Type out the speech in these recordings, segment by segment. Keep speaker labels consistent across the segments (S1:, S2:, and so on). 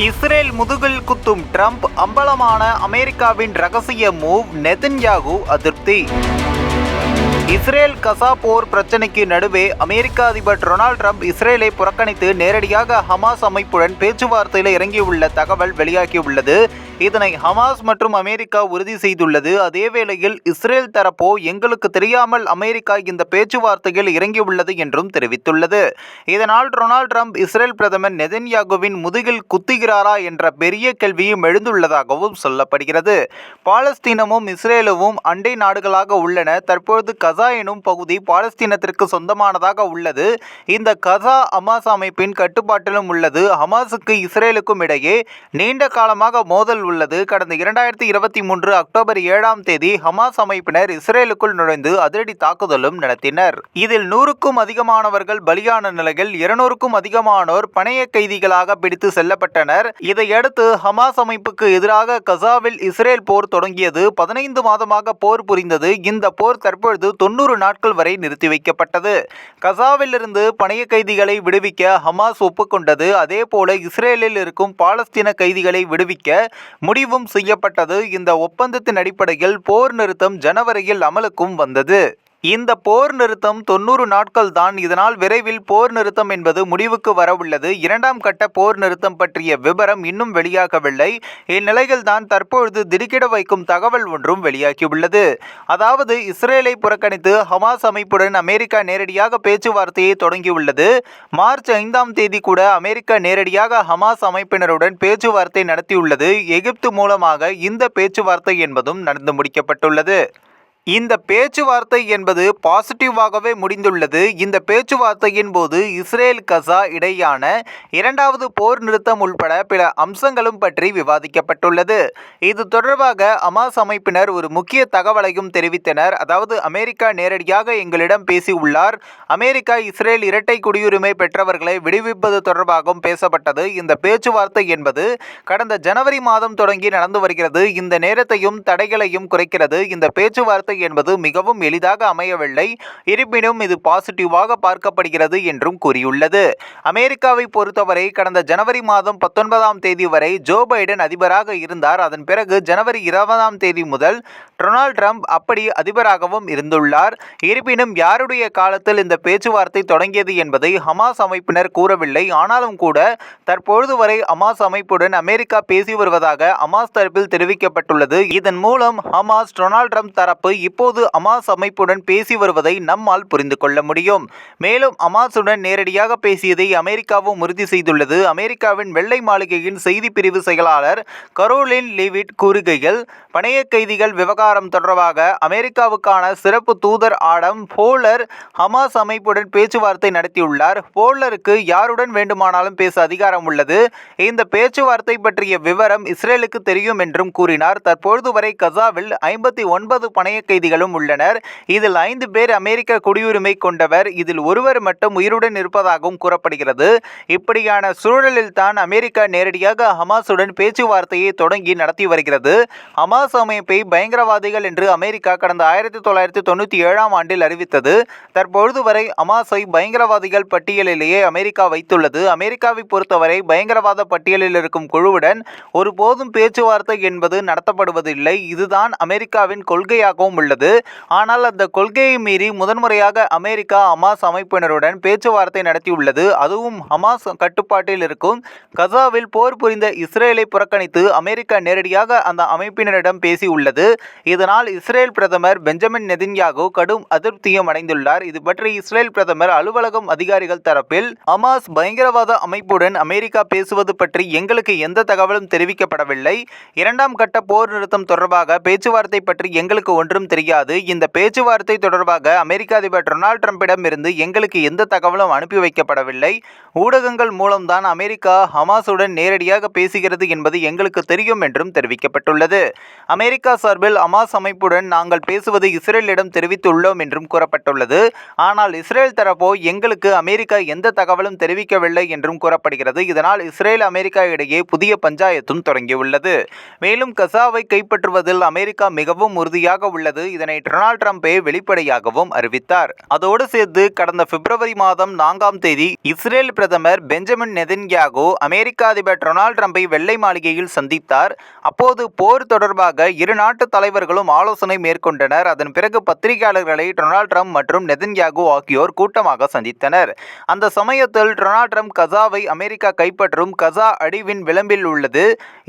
S1: Israel முதுகில் குத்தும் Trump அம்பலமான அமெரிக்காவின் ரகசிய மூவ் நெதன்யாகு அதிருப்தி. இஸ்ரேல் கசா போர் பிரச்சினைக்கு நடுவே அமெரிக்க அதிபர் டொனால்ட் ட்ரம்ப் இஸ்ரேலை புறக்கணித்து நேரடியாக ஹமாஸ் அமைப்புடன் பேச்சுவார்த்தையில் இறங்கியுள்ள தகவல் வெளியாகியுள்ளது. இதனை ஹமாஸ் மற்றும் அமெரிக்கா உறுதி செய்துள்ளது. அதே வேளையில் இஸ்ரேல் தரப்போ எங்களுக்கு தெரியாமல் அமெரிக்கா இந்த பேச்சுவார்த்தையில் இறங்கியுள்ளது என்றும் தெரிவித்துள்ளது. இதனால் டொனால்ட் ட்ரம்ப் இஸ்ரேல் பிரதமர் நெதன்யாகுவின் முதுகில் குத்துகிறாரா என்ற பெரிய கேள்வியும் எழுந்துள்ளதாகவும் சொல்லப்படுகிறது. பாலஸ்தீனமும் இஸ்ரேலுவும் அண்டை நாடுகளாக உள்ளன. தற்பொழுது கசா எனும் பகுதி பாலஸ்தீனத்திற்கு சொந்தமானதாக உள்ளது. இந்த கசா ஹமாஸ் அமைப்பின் கட்டுப்பாட்டிலும் உள்ளது. ஹமாஸுக்கு இஸ்ரேலுக்கும் இடையே நீண்ட காலமாக மோதல் உள்ளது. கடந்த இரண்டாயிரத்தி இருபத்தி மூன்று அக்டோபர் ஏழாம் தேதி ஹமாஸ் அமைப்பினர் இஸ்ரேலுக்குள் நுழைந்து அதிரடி தாக்குதலும் நடத்தினர். இதில் நூறுக்கும் அதிகமானவர்கள் பலியான நிலையில் இருநூறுக்கும் அதிகமானோர் பணைய கைதிகளாக பிடித்து செல்லப்பட்டனர். இதையடுத்து ஹமாஸ் அமைப்புக்கு எதிராக கசாவில் இஸ்ரேல் போர் தொடங்கியது. பதினைந்து மாதமாக போர் புரிந்தது. இந்த போர் தற்பொழுது தொண்ணூறு நாட்கள் வரை நிறுத்தி வைக்கப்பட்டது. கசாவிலிருந்து பணைய கைதிகளை விடுவிக்க ஹமாஸ் ஒப்புக்கொண்டது. அதே போல இஸ்ரேலில் இருக்கும் பாலஸ்தீன கைதிகளை விடுவிக்க முடிவும் செய்யப்பட்டது. இந்த ஒப்பந்தத்தின் அடிப்படையில் போர் நிறுத்தம் ஜனவரியில் அமலுக்கும் வந்தது. இந்த போர் நிறுத்தம் தொண்ணூறு நாட்கள் தான். இதனால் விரைவில் போர் நிறுத்தம் என்பது முடிவுக்கு வரவுள்ளது. இரண்டாம் கட்ட போர் நிறுத்தம் பற்றிய விவரம் இன்னும் வெளியாகவில்லை. இந்நிலையில் தான் தற்பொழுது திடுக்கிட வைக்கும் தகவல் ஒன்றும் வெளியாகியுள்ளது. அதாவது இஸ்ரேலை புறக்கணித்து ஹமாஸ் அமைப்புடன் அமெரிக்கா நேரடியாக பேச்சுவார்த்தையை தொடங்கியுள்ளது. மார்ச் ஐந்தாம் தேதி கூட அமெரிக்கா நேரடியாக ஹமாஸ் அமைப்பினருடன் பேச்சுவார்த்தை நடத்தியுள்ளது. எகிப்து மூலமாக இந்த பேச்சுவார்த்தை என்பதும் நடந்து முடிக்கப்பட்டுள்ளது. இந்த பேச்சுவார்த்தை என்பது பாசிட்டிவாகவே முடிந்துள்ளது. இந்த பேச்சுவார்த்தையின் போது இஸ்ரேல் கசா இடையான இரண்டாவது போர் நிறுத்தம் உள்பட பிற அம்சங்களும் பற்றி விவாதிக்கப்பட்டுள்ளது. இது தொடர்பாக அமாஸ் அமைப்பினர் ஒரு முக்கிய தகவலையும் தெரிவித்தனர். அதாவது அமெரிக்கா நேரடியாக எங்களிடம் பேசியுள்ளார். அமெரிக்கா இஸ்ரேல் இரட்டை குடியுரிமை பெற்றவர்களை விடுவிப்பது தொடர்பாகவும் பேசப்பட்டது. இந்த பேச்சுவார்த்தை என்பது கடந்த ஜனவரி மாதம் தொடங்கி நடந்து வருகிறது. இந்த நேரத்தையும் தடைகளையும் குறைக்கிறது. இந்த பேச்சுவார்த்தை என்பது மிகவும் எளிதாக அமையவில்லை. இருப்பினும் இது பாசிட்டிவாக பார்க்கப்படுகிறது என்றும் கூறியுள்ளது. அமெரிக்காவை பொறுத்தவரை கடந்த ஜனவரி மாதம் பத்தொன்பதாம் தேதி வரை ஜோ பைடன் அதிபராக இருந்தார். அதன் பிறகு ஜனவரி இருபதாம் தேதி முதல் டொனால்ட் ட்ரம்ப் அப்படி அதிபராகவும் இருந்துள்ளார். இருப்பினும் யாருடைய காலத்தில் இந்த பேச்சுவார்த்தை தொடங்கியது என்பதை ஹமாஸ் அமைப்பினர் கூறவில்லை. ஆனாலும் கூட தற்பொழுது வரை ஹமாஸ் அமைப்புடன் அமெரிக்கா பேசி வருவதாக ஹமாஸ் தரப்பில் தெரிவிக்கப்பட்டுள்ளது. இதன் மூலம் ஹமாஸ் டொனால்ட் ட்ரம்ப் தரப்பு இப்போது ஹமாஸ் அமைப்புடன் பேசி வருவதை நம்மால் புரிந்து கொள்ள முடியும். மேலும் அமாஸுடன் நேரடியாக பேசியதை அமெரிக்காவும் உறுதி செய்துள்ளது. அமெரிக்காவின் வெள்ளை மாளிகையின் செய்தி பிரிவு செயலாளர் கரோலின் லிவிட் கூறுகையில் பணைய கைதிகள் விவகாரம் தொடர்பாக அமெரிக்காவுக்கான சிறப்பு தூதர் ஆடம் போலர் ஹமாஸ் அமைப்புடன் பேச்சுவார்த்தை நடத்தியுள்ளார். போலருக்கு யாருடன் வேண்டுமானாலும் பேச அதிகாரம் உள்ளது. இந்த பேச்சுவார்த்தை பற்றிய விவரம் இஸ்ரேலுக்கு தெரியும் என்றும் கூறினார். தற்பொழுது வரை கசாவில் ஐம்பத்தி ஒன்பது பணைய கைதிகளும் உள்ளனர். இதில் ஐந்து பேர் அமெரிக்க குடியுரிமை கொண்டவர். இதில் ஒருவர் மட்டும் உயிருடன் இருப்பதாகவும் கூறப்படுகிறது. இப்படியான சூழலில் தான் அமெரிக்கா நேரடியாக ஹமாஸுடன் பேச்சுவார்த்தையை தொடங்கி நடத்தி வருகிறது. ஹமாஸ் அமைப்பை பயங்கரவாதிகள் என்று அமெரிக்கா கடந்த ஆயிரத்தி தொள்ளாயிரத்தி தொண்ணூற்றி ஏழாம் ஆண்டில் அறிவித்தது. தற்பொழுது வரை ஹமாஸை பயங்கரவாதிகள் பட்டியலிலேயே அமெரிக்கா வைத்துள்ளது. அமெரிக்காவை பொறுத்தவரை பயங்கரவாத பட்டியலில் இருக்கும் குழுவுடன் ஒருபோதும் பேச்சுவார்த்தை என்பது நடத்தப்படுவதில்லை. இதுதான் அமெரிக்காவின் கொள்கையாகவும் உள்ளது. ஆனால் அந்த கொள்கையை மீறி முதன்முறையாக அமெரிக்கா ஹமாஸ் அமைப்பினருடன் பேச்சுவார்த்தை நடத்தியுள்ளது. அதுவும் ஹமாஸ் கட்டுப்பாட்டில் இருக்கும். கசாவில் போர் புரிந்த இஸ்ரேலை புறக்கணித்து அமெரிக்கா நேரடியாக அந்த அமைப்பினரிடம் பேசியுள்ளது. இதனால் இஸ்ரேல் பிரதமர் பெஞ்சமின் நெதின்யாகு கடும் அதிருப்தியும் அடைந்துள்ளார். இது பற்றி இஸ்ரேல் பிரதமர் அலுவலகம் அதிகாரிகள் தரப்பில் ஹமாஸ் பயங்கரவாத அமைப்புடன் அமெரிக்கா பேசுவது பற்றி எங்களுக்கு எந்த தகவலும் தெரிவிக்கப்படவில்லை. இரண்டாம் கட்ட போர் நிறுத்தம் தொடர்பாக பேச்சுவார்த்தை பற்றி எங்களுக்கு ஒன்றும் தெரியாது. இந்த பேச்சுவார்த்தை தொடர்பாக அமெரிக்க அதிபர் டொனால்ட் ட்ரம்பிடம் இருந்து எங்களுக்கு எந்த தகவலும் அனுப்பி வைக்கப்படவில்லை. ஊடகங்கள் மூலம்தான் அமெரிக்கா ஹமாஸுடன் நேரடியாக பேசுகிறது என்பது எங்களுக்கு தெரியும் என்றும் தெரிவிக்கப்பட்டுள்ளது. அமெரிக்கா சார்பில் ஹமாஸ் அமைப்புடன் நாங்கள் பேசுவது இஸ்ரேலிடம் தெரிவித்துள்ளோம் என்றும் கூறப்பட்டுள்ளது. ஆனால் இஸ்ரேல் தரப்போ எங்களுக்கு அமெரிக்கா எந்த தகவலும் தெரிவிக்கவில்லை என்றும் கூறப்படுகிறது. இதனால் இஸ்ரேல் அமெரிக்கா இடையே புதிய பஞ்சாயத்தும் தொடங்கியுள்ளது. மேலும் கசாவை கைப்பற்றுவதில் அமெரிக்கா மிகவும் உறுதியாக உள்ளது. முடியாது இதனை டொனால்ட் ட்ரம்பே வெளிப்படையாகவும் அறிவித்தார். அதோடு சேர்த்து கடந்த பிப்ரவரி மாதம் நான்காம் தேதி இஸ்ரேல் பிரதமர் பெஞ்சமின் நெதன்யாகு அமெரிக்க அதிபர் டொனால்ட் ட்ரம்பை வெள்ளை மாளிகையில் சந்தித்தார். அப்போது போர் தொடர்பாக இரு நாட்டு தலைவர்களும் ஆலோசனை மேற்கொண்டனர். அதன் பிறகு பத்திரிகையாளர்களை டொனால்ட் ட்ரம்ப் மற்றும் நெதன்யாகு ஆகியோர் கூட்டமாக சந்தித்தனர். அந்த சமயத்தில் டொனால்ட் ட்ரம்ப் கசாவை அமெரிக்கா கைப்பற்றும் கசா அடிவின் விளிம்பில் உள்ளது.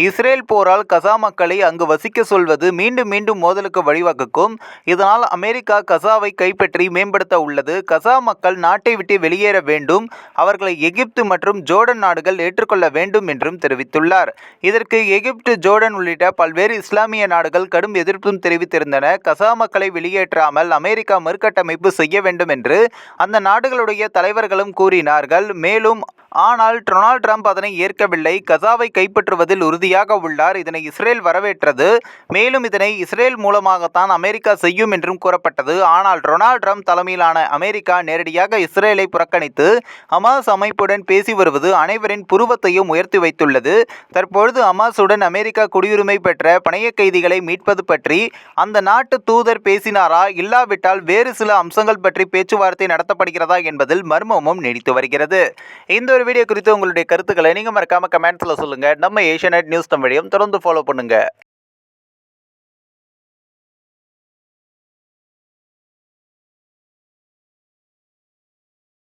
S1: இஸ்ரேல் போரால் கசா மக்களை அங்கு வசிக்க சொல்வது மீண்டும் மீண்டும் மோதலுக்கு வழிவகுக்கும். இதனால் அமெரிக்கா கசாவை கைப்பற்றி மேம்படுத்த உள்ளது. கசா மக்கள் நாட்டை விட்டு வெளியேற வேண்டும். அவர்களை எகிப்து மற்றும் ஜோர்டன் நாடுகள் ஏற்றுக்கொள்ள வேண்டும் என்றும் தெரிவித்துள்ளார். இதற்கு எகிப்து ஜோர்டன் உள்ளிட்ட பல்வேறு இஸ்லாமிய நாடுகள் கடும் எதிர்ப்பும் தெரிவித்திருந்தன. கசா மக்களை வெளியேற்றாமல் அமெரிக்கா மறுகட்டமைப்பு செய்ய வேண்டும் என்று அந்த நாடுகளுடைய தலைவர்களும் கூறினார்கள். மேலும் ஆனால் டொனால்ட் ட்ரம்ப் அதனை ஏற்கவில்லை. கசாவை கைப்பற்றுவதில் உறுதியாக உள்ளார். இதனை இஸ்ரேல் வரவேற்றது. மேலும் இதனை இஸ்ரேல் மூலமாகத்தான் அமெரிக்கா செய்யும் என்றும் கூறப்பட்டது. ஆனால் டொனால்ட் ட்ரம்ப் தலைமையிலான அமெரிக்கா நேரடியாக இஸ்ரேலை புறக்கணித்து ஹமாஸ் அமைப்புடன் பேசி வருவது அனைவரின் புருவத்தையும் உயர்த்தி வைத்துள்ளது. தற்பொழுது ஹமாஸுடன் அமெரிக்கா குடியுரிமை பெற்ற பணைய கைதிகளை மீட்பது பற்றி அந்த நாட்டு தூதர் பேசினாரா? இல்லாவிட்டால் வேறு சில அம்சங்கள் பற்றி பேச்சுவார்த்தை நடத்தப்படுகிறதா என்பதில் மர்மமும் நீடித்து வருகிறது. இந்த ஒரு வீடியோ குறித்து உங்களுடைய கருத்துக்களை நீங்கள் மறக்காமல் கமெண்ட்ஸில் சொல்லுங்கள் நம்ம ஏஷியா நியூஸ் தமிழையும் தொடர்ந்து ஃபாலோ பண்ணுங்கள்